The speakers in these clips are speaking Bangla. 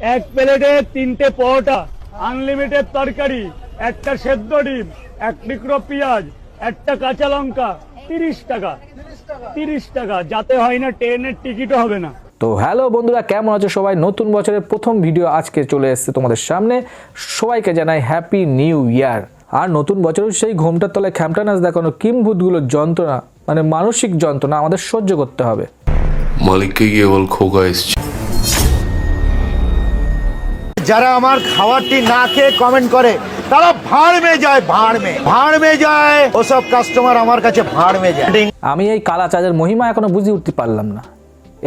এক প্লেটে তিনটে পরোটা আনলিমিটেড তরকারি একটা সেদ্ধ ডিম এক টুকরো পেঁয়াজ একটা কাঁচা লঙ্কা তিরিশ টাকা। তিরিশ টাকা যাতে হয় না ট্রেনের টিকিটও হবে না। তো হ্যালো বন্ধুরা কেমন আছো সবাই? নতুন বছরের প্রথম ভিডিও আজকে চলে এসেছে তোমাদের সামনে। সবাইকে জানাই হ্যাপি নিউ ইয়ার আর নতুন বছরের সেই ঘোমটার তলায় খ্যামটা নাচ দেখানো কিমভূতগুলোর যন্ত্রণা মানে মানসিক যন্ত্রণা আমাদের সহ্য করতে হবে। মালিককে গিয়ে বল খোকা এসছে। যারা আমার খাবারটি না খেয়ে কমেন্ট করে, তারা ভাড় মে যায় ভাড় মে ভাড় মে যায়, ওসব কাস্টমার আমার কাছে ভাড় মে যায়। আমি এই কালা চাঁদের মহিমা এখনও বুঝে উঠতে পারলাম না।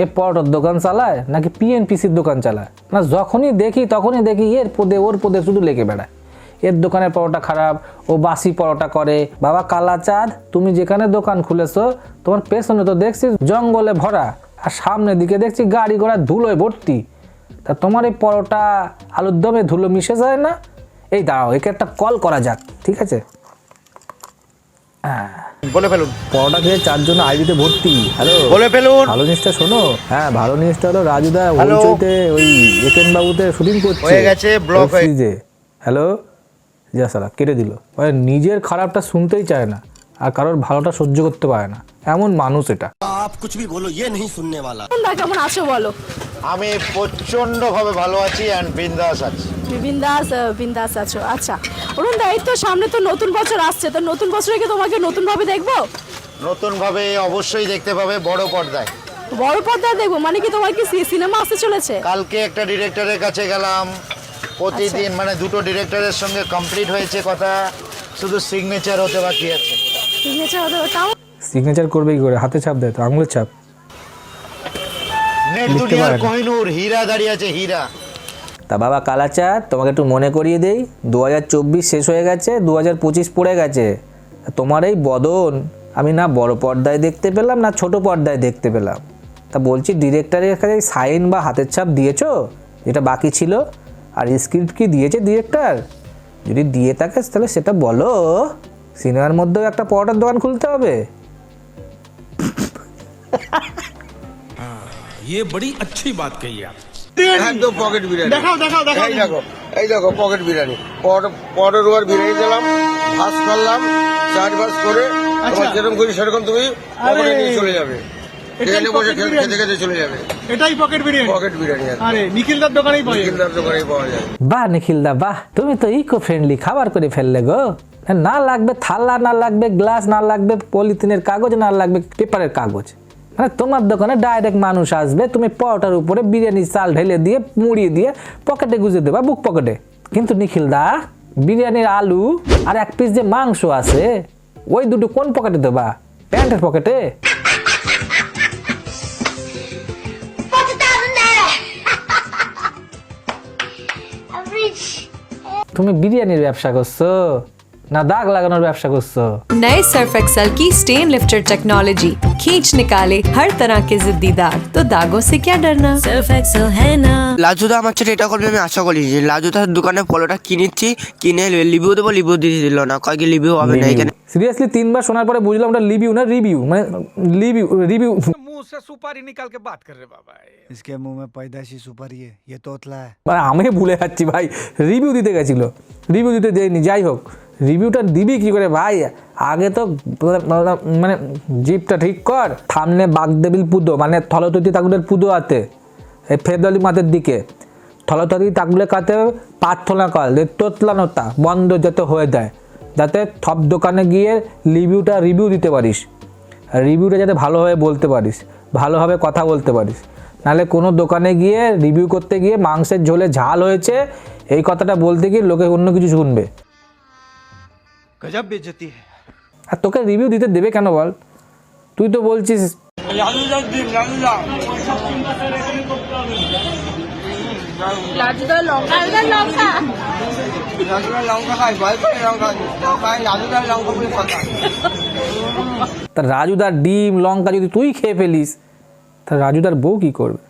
এ পরোটার দোকান চালায় নাকি পিএনপিসির দোকান চালায়? না, যখনই দেখি, তখনই দেখি এর পদে, ওর পদে শুধু লেগে বেড়ায়। এর দোকানের পরোটা খারাপ, ও বাসি পরোটা করে। বাবা, কালা চাঁদ, তুমি যেখানে দোকান খুলেছো, তোমার পেছনে তো দেখছি জঙ্গলে ভরা, আর সামনের দিকে দেখছি গাড়ি ঘোড়া ধুলোয় ভর্তি। তা তোমার এই পরোটা আলুর দমে ধুলো মিশে যায় না? এই দাঁড়াও একে একটা কল করা যাক ঠিক আছে? বলে ফেলুন। পরোটা খেয়ে চারজন ভর্তি হ্যালো? বলে ফেলুন। ভালো শোনো হ্যাঁ ভালো হলো রাজুদা ওই একেন বাবুতে শুটিং করছে। হয়ে গেছে, block হয়ে- হ্যালো? যা সালা কেটে দিল। মানে নিজের খারাপটা শুনতেই চায় না আর কারোর ভালোটা সহ্য করতে পারে না। এমন মানুষ এটা। आप कुछ भी बोलो ये नहीं सुनने वाला তোমরা কেমন আছো বলো আমি প্রচন্ড ভাবে ভালো আছি অ্যান্ড বিন্দাস আছি বিন্দাস বিন্দাস আছো আচ্ছা অরুণ দা এই তো সামনে তো নতুন বছর আসছে তো নতুন বছরে কি তোমাকে নতুন ভাবে দেখবো নতুন ভাবে অবশ্যই দেখতে পাবে বড় পর্দায় বড় পর্দায় দেখবো মানে কি তোমার কি সিনেমা আসতে চলেছে কালকে একটা ডিরেক্টরের কাছে গেলাম প্রতিদিন মানে দুটো ডিরেক্টরের সঙ্গে কমপ্লিট হয়েছে কথা শুধু সিগনেচার হতে বাকি আছে সিগনেচার হতে তাও সিগনেচার করবে কি করে হাতে ছাপ দেয় তো আঙুলের ছাপ। হীরা দাঁড়িয়ে আছে হীরা। তা বাবা কালাচাঁদ তোমাকে একটু মনে করিয়ে দেই দু হাজার চব্বিশ শেষ হয়ে গেছে দু হাজার পঁচিশ পড়ে গেছে। তা তোমার এই বদন আমি না বড় পর্দায় দেখতে পেলাম না ছোট পর্দায় দেখতে পেলাম। তা বলছি ডিরেক্টরের কাছে সাইন বা হাতের ছাপ দিয়েছ? যেটা বাকি ছিল আর স্ক্রিপ্ট কি দিয়েছে ডিরেক্টর যদি দিয়ে থাকে তাহলে সেটা বলো। সিনেমার মধ্যেও একটা পরোটার দোকান খুলতে হবে। ये बड़ी अच्छी बात कही आप একদম পকেট বিরিয়ানি দেখাও দেখাও দেখাও এই দেখো এই দেখো পকেট বিরিয়ানি পরের ওয়ার বিরিয়ানি দিলাম ভাস করলাম চার ভাস করে তোমার যেরকম করি সেরকম তুমি পকেটে নিয়ে চলে যাবে এখানে বসে খে- খেতে খেতে চলে যাবে এটাই পকেট বিরিয়ানি পকেট বিরিয়ানি আছে আরে নিখিলদার দোকানেই পাই কিন্দার দোকানে পাওয়া যায় বাহ নিখিলদা বাহ তুমি তো ইকো ফ্রেন্ডলি খাবার করে ফেললে গো না লাগবে থালা না লাগবে গ্লাস না লাগবে পলিথিনের কাগজ না লাগবে পেপারের কাগজ মানে তোমার দোকানে ডাইরেক্ট মানুষ আসবে তুমি পরোটার উপরে বিরিয়ানি চাল ঢেলে দিয়ে মুড়ি দিয়ে পকেটে গুজে দেবা বুক পকেটে কিন্তু নিখিলদা বিরিয়ানির আলু আর এক পিস যে মাংস আছে ওই দুটো কোন পকেটে দেবা? প্যান্টের পকেটে তুমি বিরিয়ানির ব্যবসা করছ? না দাগ লাগানোর ব্যবসা করছো नए सर्फ एक्सल की स्टेन लिफ्टर टेक्नोलॉजी खींच निकाले हर तरह के जिद्दी दाग तो दागों से क्या डरना सर्फ एक्सल है ना লাজুদা আমার ছেলে এটা করবে আমি আশা করি যে লাজুদার দোকানে পলোটা কিনেছি কিনে লিভিউ দেবো লিভিউ দিয়ে দিল না কয় কি লিভিউ হবে না এখানে সিরিয়াসলি তিনবার শোনার পরে বুঝলাম ওটা রিভিউ না রিভিউ মানে রিভিউ রিভিউ मुंह से सुपारी निकाल के बात कर रहे बाबा इसके मुंह में पैदाइशी सुपारी है ये तोतला है মানে আমি ভুলে যাচ্ছি ভাই রিভিউ দিতে গেছিল রিভিউ দিতে দেয়নি যাই হোক রিভিউটা দিবি কি করে? ভাই, আগে তো মানে জিপটা ঠিক কর। সামনে বাগদেবিল পুজো মানে থলততি তাগুলের পুজো আছে, এই ফেদালি মাঠের দিকে। থলততি তাগুলের কাছে প্রার্থনা কর, যে তোতলানোটা বন্ধ যাতে হয়ে যায়, যাতে সব দোকানে গিয়ে রিভিউটা রিভিউ দিতে পারিস। রিভিউটা যাতে ভালোভাবে বলতে পারিস, ভালোভাবে কথা বলতে পারিস। নাহলে কোনো দোকানে গিয়ে রিভিউ করতে গিয়ে মাংসের ঝোলে ঝাল হয়েছে, এই কথাটা বলতে গিয়ে লোকে অন্য কিছু শুনবে। গজব বেজতি আর তোকে রিভিউ দিতে দেবে কেন বল? তুই তো বলছিস। তা রাজুদার ডিম লঙ্কা যদি তুই খেয়ে ফেলিস তা রাজুদার বউ কি করবে?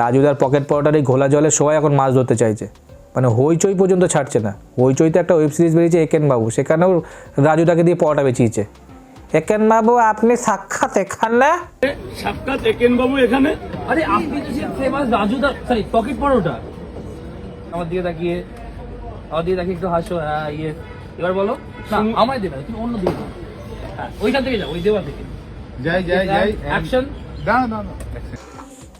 রাজুদার পকেট পরোটার এই ঘোলা জলে সবাই এখন মাছ ধরতে চাইছে। মানে হইচই পর্যন্ত ছাড়ছে না। হইচইতে একটা ওয়েব সিরিজ বেরিয়েছে একেন বাবু। সেখানেও রাজুদাকে দিয়ে পরোটা বেঁচিয়েছে। একেন বাবু আপনি সাক্ষাৎ এখানে? সাক্ষাৎ একেন বাবু এখানে? আরে আপনি তো ফেমাস রাজুদা সরি পকেট পরোটা। আমার দিকে তাকিয়ে আমার দিকে তাকিয়ে একটু হাসো। হ্যাঁ ইয়ে। এবার বলো। না আমায় দেবে তুমি অন্য দিকে হ্যাঁ, ওইখান থেকে যাও ওই থেকে। যাই যাই যাই অ্যাকশন না না না।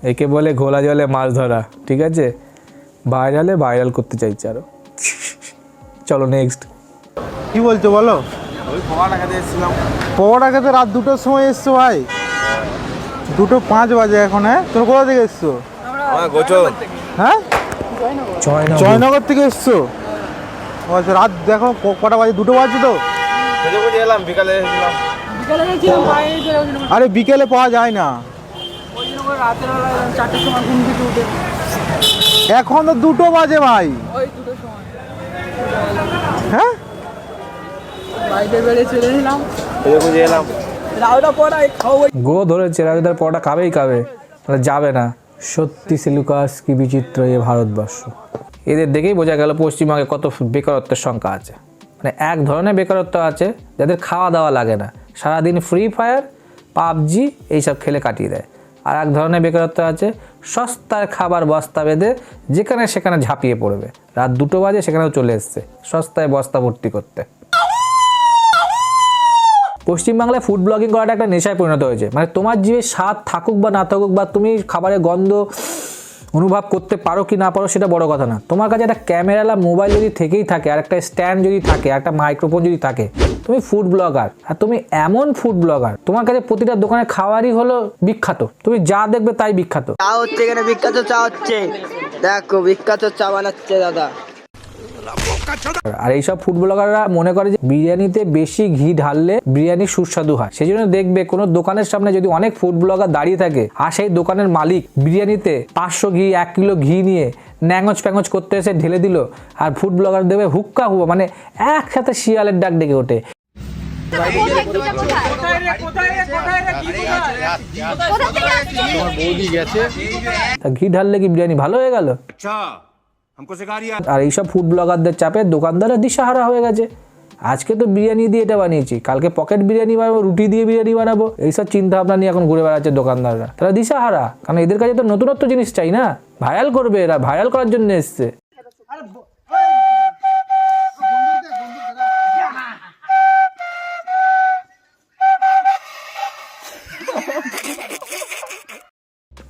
একে বলে ঘোলা জলে মাছ ধরা ঠিক আছে? ভাইরালে ভাইরাল করতে চাইছে আরও। চলো নেক্সট কি বলছো বলো? পকোড়া খেতে রাত দুটোর সময় এসছো ভাই? দুটো পাঁচ বাজে এখন হ্যাঁ? তুমি কোথা থেকে এসছো? হ্যাঁ? জয়নগর। থেকে এসছো? আচ্ছা, রাত দেখো কটা বাজে? দুটো বাজে তো আরে বিকেলে পাওয়া যায় না। এখন তো দুটো বাজে ভাই। হ্যাঁ? গো ধরেছে রাজুদার পরোটা খাবেই খাবে। মানে যাবে না। সত্যি সিলুকাস কি বিচিত্র এ ভারতবর্ষ। এদের দেখেই বোঝা গেল পশ্চিমবঙ্গে কত বেকারত্বের সংখ্যা আছে। মানে এক ধরনের বেকারত্ব আছে যাদের খাওয়া দাওয়া লাগে না। সারাদিন ফ্রি ফায়ার পাবজি এইসব খেলে কাটিয়ে দেয়। আর এক ধরনের বেকারত্ব আছে, সস্তার খাবার বস্তা বেঁধে যেখানে সেখানে ঝাঁপিয়ে পড়বে। রাত দুটো বাজে, সেখানেও চলে এসছে, সস্তায় বস্তা ভর্তি করতে। পশ্চিমবাংলায় ফুড ব্লগিং করাটা একটা নেশায় পরিণত হয়েছে। মানে তোমার জিভে স্বাদ থাকুক বা না থাকুক বা তুমি খাবারের গন্ধ অনুভব করতে পারো কি না পারো, সেটা বড় কথা না। তোমার কাছে একটা ক্যামেরালা মোবাইল যদি থেকেই থাকে, আর একটা স্ট্যান্ড যদি থাকে একটা মাইক্রোফোন যদি থাকে তুমি ফুড ব্লগার আর তুমি এমন ফুড ব্লগার তোমার কাছে প্রতিটা দোকানে খাবারই হলো বিখ্যাত। তুমি যা দেখবে তাই বিখ্যাত। চা হচ্ছে এখানে বিখ্যাত চা হচ্ছে। দেখো বিখ্যাত চা বানাচ্ছে দাদা। আর এইসব ফুড ব্লগাররা মনে করে যে বিরিয়ানিতে বেশি ঘি ঢাললে বিরিয়ানি সুস্বাদু হয়। সেই জন্য দেখবে কোনো দোকানের সামনে যদি অনেক ফুড ব্লগার দাঁড়িয়ে থাকে আর সেই দোকানের মালিক বিরিয়ানিতে পাঁচশো ঘি এক কিলো ঘি নিয়ে ন্যাঙচ প্যাঙচ করতে এসে ঢেলে দিল আর ফুড ব্লগার দেবে হুক্কা হুয়া মানে একসাথে শিয়ালের ডাক ডেকে ওঠে। ঘি ঢাললে কি বিরিয়ানি ভালো হয়ে গেল? আর এইসব ফুড ব্লগারদের চাপে দোকানদাররা দিশাহারা হয়ে গেছে। আজকে তো বিরিয়ানি দিয়ে এটা বানিয়েছি কালকে পকেট বিরিয়ানি বানাবো রুটি দিয়ে বিরিয়ানি বানাবো এইসব চিন্তা ভাবনা নিয়ে এখন ঘুরে বেড়াচ্ছে দোকানদাররা। তারা দিশাহারা কারণ এদের কাছে তো নতুনত্ব জিনিস চাই না। ভাইরাল করবে এরা ভাইরাল করার জন্য এসছে।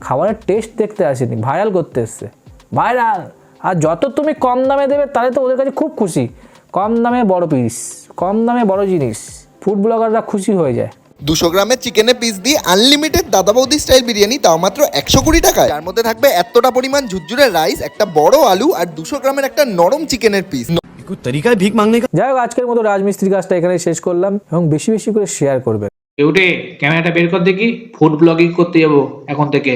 খাবারের টেস্ট দেখতে আসেনি ভাইরাল করতে এসছে। ভাইরাল আর যত তুমি কম দামে দেবে তাহলে তো ওদের কাছে খুব খুশি। কম দামে বড় পিস কম দামে বড় জিনিস। ফুড ব্লগাররা খুশি হয়ে যায়। দুশো গ্রামের চিকেনের পিস দিয়ে আনলিমিটেড দাদা বৌদি স্টাইল বিরিয়ানি তাও মাত্র একশো কুড়ি টাকায়। যার মধ্যে থাকবে এতটা পরিমাণ ঝুরঝুরে রাইস একটা বড় আলু আর দুশো গ্রামের একটা নরম চিকেনের পিস তরিকায় ভিক মাংনে যাই হোক আজকের মতো রাজমিস্ত্রি কাজটা এখানে শেষ করলাম এবং বেশি বেশি করে শেয়ার করবে উঠে ক্যামেরাটা বের কর দেখি ফুড ব্লগিং করতে যাব এখন থেকে।